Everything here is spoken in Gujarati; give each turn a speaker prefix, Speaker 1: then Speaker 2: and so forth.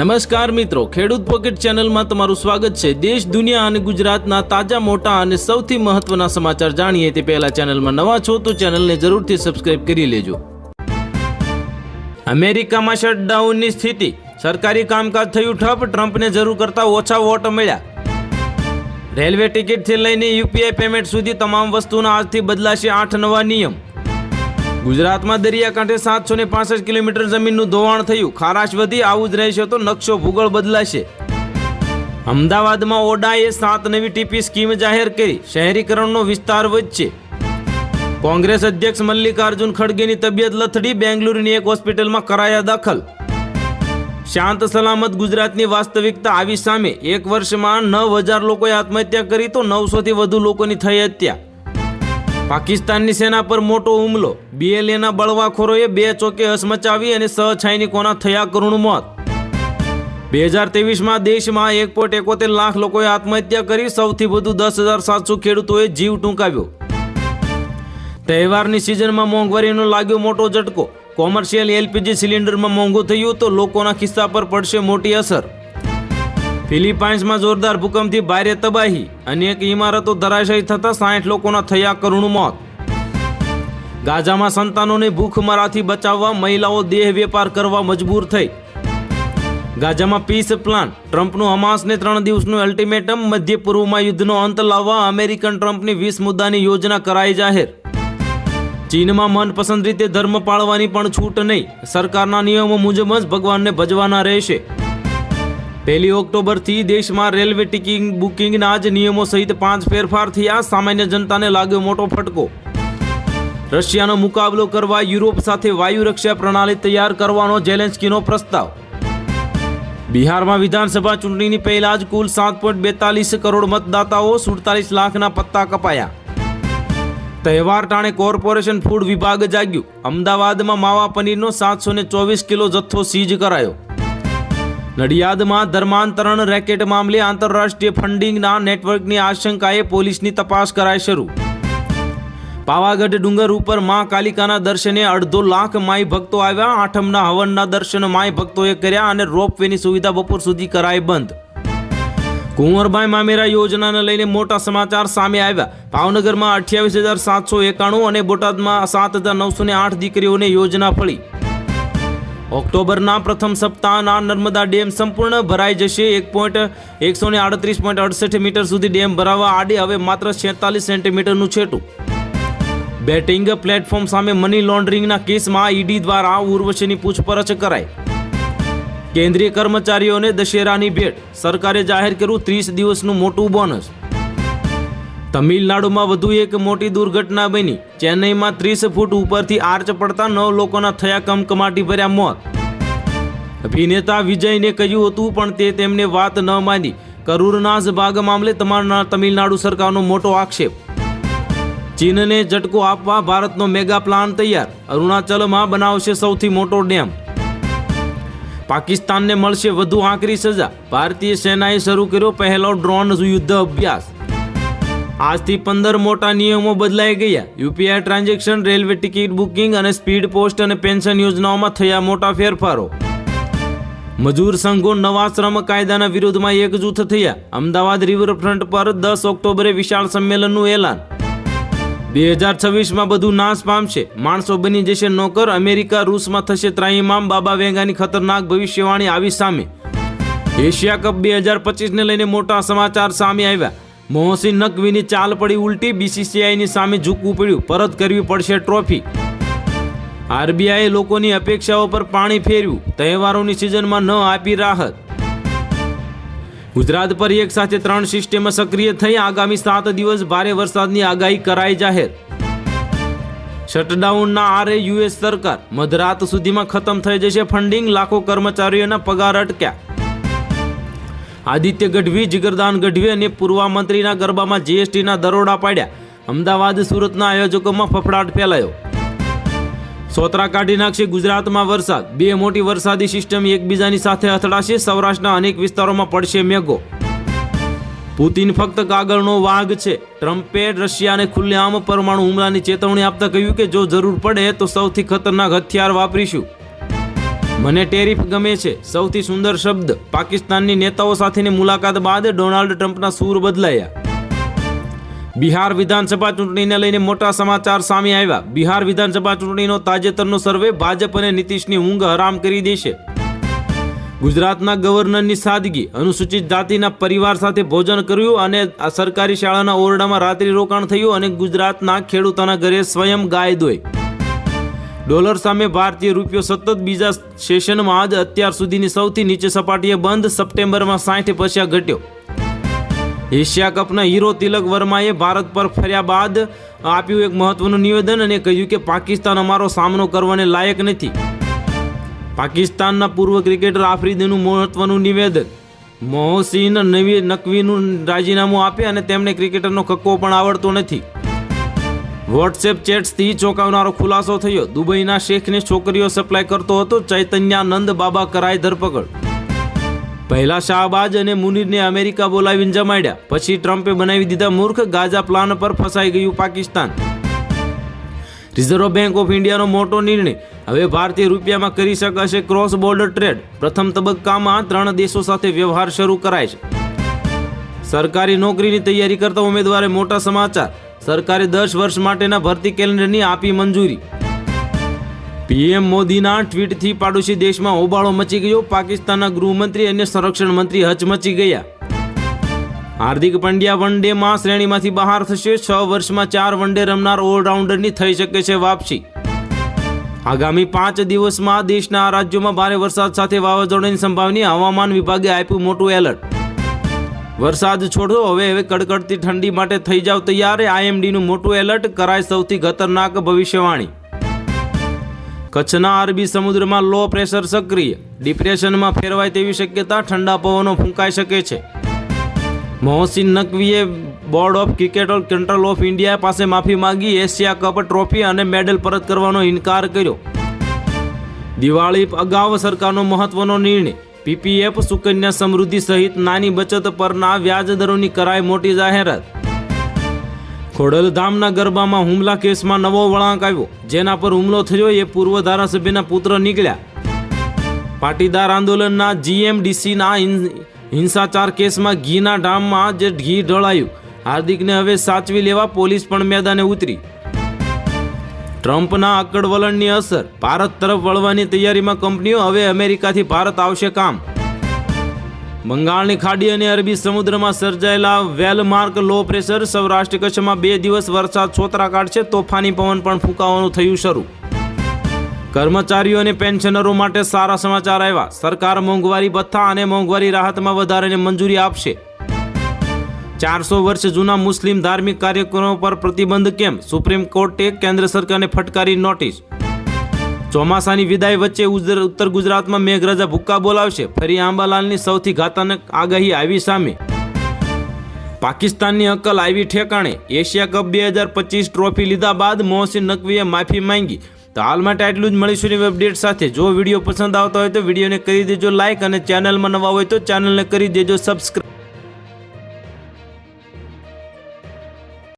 Speaker 1: નમસ્કાર મિત્રો, ખેડૂત પોકેટ ચેનલમાં તમારું સ્વાગત છે. દેશ, દુનિયા અને ગુજરાતના તાજા, મોટા અને સૌથી મહત્વના સમાચાર જાણીએ તે પહેલા ચેનલમાં નવા છો તો ચેનલને જરૂરથી સબસ્ક્રાઇબ કરી લેજો. અમેરિકામાં શટડાઉનની સ્થિતિ. સરકારી કામકાજ થયું ઠપ, ટ્રમ્પને જરૂર કરતા ઓછા વોટ મળ્યા. રેલવે ટિકિટથી લઈને યુપીઆઈ પેમેન્ટ સુધી તમામ વસ્તુના આજથી બદલાશે આઠ નવા નિયમ. ગુજરાતમાં દરિયાકાંઠે સાતસો ને પાસઠ કિલોમીટર જમીનનું ધોવાણ થયું. ખારાશ વધી, આવું જ રહેશે તો નકશો ભૂગોળ બદલાશે. અમદાવાદમાં ઓડાએ સાત નવી ટીપી સ્કીમ જાહેર કરી. શહેરીકરણનો વિસ્તાર વધશે. કોંગ્રેસ અધ્યક્ષ મલ્લિકાર્જુન ખડગેની તબિયત લથડી, બેંગલુરુની એક હોસ્પિટલમાં કરાયા દાખલ. શાંત સલામત ગુજરાતની વાસ્તવિકતા આવી સામે એક વર્ષમાં નવ હજાર લોકોએ આત્મહત્યા કરી તો નવસોથી વધુ લોકોની થઈ હત્યા. પાકિસ્તાનની સેના પર મોટો હુમલો. બીએલએના બળવાખોરોએ બે ચોકે હસમચાવી અને સહ સૈનિકોના થયા કરુણ મોત. બે હજાર ત્રેવીસમાં દેશમાં એક પોઈન્ટ એકોતેર લાખ લોકોએ આત્મહત્યા કરી, સૌથી વધુ દસ હજાર સાતસો ખેડૂતોએ જીવ ટૂંકાવ્યો. તહેવારની સિઝનમાં મોંઘવારીનો લાગ્યો મોટો ઝટકો. કોમર્શિયલ એલપીજી સિલિન્ડરમાં મોંઘું થયું તો લોકોના ખિસ્સા પર પડશે મોટી અસર. ફિલિપાઇન્સમાં જોરદાર ભૂકંપથી ભારે તબાહી. અનેક ઇમારતો ધરાશાયી થતાં સાઠ લોકોના થયા કરુણ મોત. ગાઝામાં સંતાનોને ભૂખમરાથી બચાવવા, મહિલાઓ દેહ વેપાર કરવા મજબૂર થઈ. ગાઝામાં પીસ પ્લાન. ટ્રમ્પનું હમાસને ત્રણ દિવસનું અલ્ટિમેટમ. મધ્ય પૂર્વમાં યુદ્ધનો અંત લાવવા અમેરિકન ટ્રમ્પની વીસ મુદ્દાની યોજના કરાઈ જાહેર. ચીનમાં મનપસંદ રીતે ધર્મ પાળવાની પણ છૂટ નહીં. સરકારના નિયમો મુજબ જ ભગવાનને ભજવાના રહેશે. પહેલી ઓક્ટોબરથી દેશમાં રેલવે ટિકિંગ, બુકિંગના જ નિયમો સહિત પાંચ ફેરફાર થયા. સામાન્ય જનતાને લાગ્યો મોટો ફટકો. રશિયાનો મુકાબલો કરવા યુરોપ સાથે વાયુ રક્ષા પ્રણાલી તૈયાર કરવાનો જેલેન્સ્કીનો પ્રસ્તાવ. બિહારમાં વિધાનસભા ચૂંટણીની પહેલા જ કુલ સાત પોઈન્ટ બેતાલીસ કરોડ મતદાતાઓ સુડતાલીસ લાખના પત્તા કપાયા. તહેવાર ટાણે કોર્પોરેશન ફૂડ વિભાગ જાગ્યું. અમદાવાદમાં માવા પનીરનો સાતસો ચોવીસ કિલો જથ્થો સીઝ કરાયો. નડિયાદમાં ધર્માંતરણ રેકેટ મામલે આંતરરાષ્ટ્રીય ફંડિંગના નેટવર્કની આશંકાએ પોલીસની તપાસ કરાય શરૂ. પાવાગઢ ડુંગર ઉપર મા કાલિકાના દર્શને અડધો લાખ માઈ ભક્તો આવ્યા. આઠમના હવનના દર્શન માઈ ભક્તોએ કર્યા અને રોપવેની સુવિધા બપોર સુધી કરાઈ બંધ. કુંવરભાઈ મામેરા યોજનાને લઈને મોટા સમાચાર સામે આવ્યા. ભાવનગરમાં અઠ્યાવીસ હજાર સાતસો એકાણું અને બોટાદમાં સાત હજાર નવસો ને આઠ દીકરીઓને યોજના ફળી. ઓક્ટોબરના પ્રથમ સપ્તાહના નર્મદા ડેમ સંપૂર્ણ ભરાઈ જશે. એક પોઈન્ટ એકસો ને આડત્રીસ પોઈન્ટ અડસઠ મીટર સુધી ડેમ ભરાવા આડે હવે માત્ર છેતાલીસ સેન્ટીમીટરનું છેટું. બેટિંગ પ્લેટફોર્મ સામે મની લોન્ડરિંગના કેસમાં ઈડી દ્વારા ઉર્વશીની પૂછપરછ કરાઈ. કેન્દ્રીય કર્મચારીઓને દશેરાની ભેટ. સરકારે જાહેર કર્યું ત્રીસ દિવસનું મોટું બોનસ. તમિલનાડુમાં વધુ એક મોટી દુર્ઘટના બની. ચેન્નઈમાં ત્રીસ ફૂટ ઉપરથી આર્ચ પડતા નવ લોકોના થયા કમકમાટી ભર્યા મોત. અભિનેતા વિજયને કહ્યું હતું, પણ તે તેમને વાત ન માની. કરૂરનાસ ભાગ મામલે તમારા તમિલનાડુ સરકારનો મોટો આક્ષેપ. ચીનને ઝટકો આપવા ભારતનો મેગા પ્લાન તૈયાર. અરુણાચલમાં બનાવશે સૌથી મોટો ડેમ. પાકિસ્તાનને મળશે વધુ આકરી સજા. ભારતીય સેનાએ શરૂ કર્યો પહેલો ડ્રોન યુદ્ધ અભ્યાસ. આજથી પંદર મોટા નિયમો બદલાઈ ગયા. UPI transaction, railway ticket booking અને સ્પીડ પોસ્ટ અને પેન્શન યોજનાઓમાં થયા મોટા ફેરફારો. મજૂર સંઘો નવા શ્રમ કાયદાના વિરોધમાં એકજૂથ થયા. અમદાવાદ રિવરફ્રન્ટ પર દસ ઓક્ટોબરે વિશાળ સંમેલનનું એલાન. બે હજાર છવ્વીસમાં બધું નાશ પામશે. માણસો બની જશે નોકર, અમેરિકા, રૂસમાં થશે ત્રાહીમામ, બાબા વેંગાની ખતરનાક ભવિષ્યવાણી આવી સામે. એશિયા કપ બે હજાર પચીસને લઈને મોટા સમાચાર સામે આવ્યા. મોહસિન નકવીની ચાલ પડી ઉલટી, બીસીસીઆઈની સામે ઝૂકવું પડ્યું. પરત કરવી પડશે ટ્રોફી. આરબીઆઈએ લોકોની અપેક્ષાઓ પર પાણી ફેર્યું તહેવારોની સિઝનમાં ન આપી રાહત. ગુજરાત પર એક સાથે ત્રણ સિસ્ટમ સક્રિય થઈ આગામી સાત દિવસ ભારે વરસાદની આગાહી કરાઈ જાહેર. શટડાઉનના આરે યુએસ સરકાર મધરાત સુધીમાં ખતમ થઈ જશે ફંડિંગ, લાખો કર્મચારીઓના પગાર અટક્યા. આદિત્ય ગઢવી, જીગરદાન ગઢવી અને પૂર્વ મંત્રીના ગરબામાં જીએસટીના દરોડા પાડ્યા. અમદાવાદ સુરતના આયોજકોમાં ફફડાટ ફેલાયો. સોતરા કાઢી નાખશે ગુજરાતમાં વરસાદ. બે મોટી વરસાદી સિસ્ટમ એકબીજાની સાથે અથડાશે. સૌરાષ્ટ્રના અનેક વિસ્તારોમાં પડશે મેઘો. પુતિન ફક્ત કાગળનો વાઘ છે. ટ્રમ્પે રશિયાને ખુલ્લેઆમ પરમાણુ હુમલાની ચેતવણી આપતા કહ્યું કે જો જરૂર પડે તો સૌથી ખતરનાક હથિયાર વાપરીશું. મને ટેરિફ ગમે છે. સૌથી સુંદર શબ્દ. પાકિસ્તાનની નેતાઓ સાથેની મુલાકાત બાદ ડોનાલ્ડ ટ્રમ્પના સૂર બદલાયા. બિહાર વિધાનસભા ચૂંટણીને લઈને મોટા સમાચાર સામે આવ્યા. બિહાર વિધાનસભા ચૂંટણીનો તાજેતરનો સર્વે ભાજપ અને નીતિશની ઊંઘ હરામ કરી દેશે. ગુજરાતના ગવર્નરની સાદગી, અનુસૂચિત જાતિના પરિવાર સાથે ભોજન કર્યું અને સરકારી શાળાના ઓરડામાં રાત્રિ રોકાણ થયું અને ગુજરાતના ખેડૂતોના ઘરે સ્વયં ગાય દોઈ ડોલર સામે ભારતીય રૂપિયો સતત બીજા સેશનમાં જ અત્યાર સુધીની સૌથી નીચે સપાટીએ બંધ સપ્ટેમ્બરમાં સાઠ પૈસા ઘટ્યો. એશિયા કપના હીરો તિલક વર્માએ ભારત પર ફર્યા બાદ આપ્યું એક મહત્વનું નિવેદન અને કહ્યું કે પાકિસ્તાન અમારો સામનો કરવાને લાયક નથી. પાકિસ્તાનના પૂર્વ ક્રિકેટર આફ્રિદીનું મહત્વનું નિવેદન. મોહસિન નવી નકવીનું રાજીનામું આપે અને તેમને ક્રિકેટરનો કક્કો પણ આવડતો નથી. વોટ્સએપ ચેટ્સથી ચોંકાવનારો ખુલાસો થયો. દુબઈના શેખને છોકરીઓ સપ્લાય કરતો હતો ચૈતન્યાનંદ બાબા કરાય ધરપકડ. પહેલા શાહબાજ અને મુનીરને અમેરિકા બોલાવીને જમાડ્યા. પછી ટ્રમ્પે બનાવી દીધા મૂર્ખ ગાઝા પ્લાન પર ફસાઈ ગયું પાકિસ્તાન. રિઝર્વ બેંક ઓફ ઇન્ડિયાનો મોટો નિર્ણય. હવે ભારતીય રૂપિયામાં કરી શકાશે ક્રોસ બોર્ડર ટ્રેડ. પ્રથમ તબક્કામાં ત્રણ દેશો સાથે વ્યવહાર શરૂ કરાય છે. સરકારી નોકરીની તૈયારી કરતા ઉમેદવારે મોટા સમાચાર. સરકારે દસ વર્ષ માટેના ભરતી કેલેન્ડરની આપી મંજૂરી. પીએમ મોદીના ટ્વીટથી પાડોશી દેશમાં હોબાળો મચી ગયો. પાકિસ્તાનના ગૃહમંત્રી અને સંરક્ષણ મંત્રી હચમચી ગયા. હાર્દિક પંડ્યા વન ડેમાં શ્રેણીમાંથી બહાર થશે. છ વર્ષમાં ચાર વન ડે રમનાર ઓલરાઉન્ડરની થઈ શકે છે વાપસી. આગામી પાંચ દિવસમાં દેશના રાજ્યોમાં ભારે વરસાદ સાથે વાવાઝોડાની સંભાવની હવામાન વિભાગે આપ્યું મોટું એલર્ટ. વરસાદ છોડો, હવે હવે કડકડતી ઠંડી માટે થઈ જાવ તૈયાર. આઈએમડીનું મોટું એલર્ટ, કરાય સૌથી ખતરનાક ભવિષ્યવાણી. કચ્છના અરબી સમુદ્રમાં લો પ્રેશર સક્રિય. ડિપ્રેશનમાં ફેરવાય તેવી શક્યતા ઠંડા પવનો ફૂંકાઈ શકે છે. મોહસિન નકવીએ board of cricket control of India પાસે માફી માંગી એશિયા કપ ટ્રોફી અને મેડલ પરત કરવાનો ઇનકાર કર્યો. દિવાળી અગાઉ સરકારનો મહત્વનો નિર્ણય. પીપીએફ સુકન્યા સમૃદ્ધિ સહિત નાની બચત પરના વ્યાજ દરોની કરાય મોટી જાહેરાત. ખોડલધામના ગરબામાં હુમલા કેસમાં નવો વળાંક આવ્યો. જેના પર હુમલો થયો એ પૂર્વ ધારાસભ્યના પુત્ર નીકળ્યા. પાટીદાર આંદોલનના જીએમડીસીના હિંસાચાર કેસમાં ઘીના ડામમાં જે ઘી ઢળાયું. હાર્દિકને હવે સાચવી લેવા પોલીસ પણ મેદાને ઉતરી. ટ્રમ્પના અકડ વલણની અસર. ભારત તરફ વળવાની તૈયારીમાં કંપનીઓ હવે અમેરિકાથી ભારત આવશે કામ. બંગાળની ખાડી અને અરબી સમુદ્રમાં સર્જાયેલા વેલમાર્ક લો પ્રેશર સૌરાષ્ટ્ર કચ્છમાં બે દિવસ વરસાદ છોતરા કાઢશે. તોફાની પવન પણ ફૂંકાવાનું થયું શરૂ. કર્મચારીઓ અને પેન્શનરો માટે સારા સમાચાર આવ્યા. સરકાર મોંઘવારી ભથ્થા અને મોંઘવારી રાહતમાં વધારાને મંજૂરી આપશે. ચારસો વર્ષ જૂના મુસ્લિમ ધાર્મિક કાર્યક્રમો પર પ્રતિબંધ કેમ? સુપ્રીમ કોર્ટે કેન્દ્ર સરકારને ફટકારી નોટિસ. ચોમાસાની વિદાય વચ્ચે ઉત્તર ગુજરાતમાં મેઘરાજા ભૂક્કા બોલાવશે. ફરી આંબાલાલની સૌથી ઘાતક આગાહી આવી સામે. પાકિસ્તાનની અક્કલ આવી ઠેકાણે. એશિયા કપ બે હજાર પચીસ ટ્રોફી લીધા બાદ મોહસિન નકવીએ માફી માંગી. તો હાલ માટે આટલું જ. મળીશું નવી અપડેટ સાથે. જો વીડિયો પસંદ આવતો હોય તો વિડીયોને કરી દેજો લાઇક અને ચેનલમાં નવા હોય તો ચેનલને કરી દેજો સબસ્ક્રાઈબ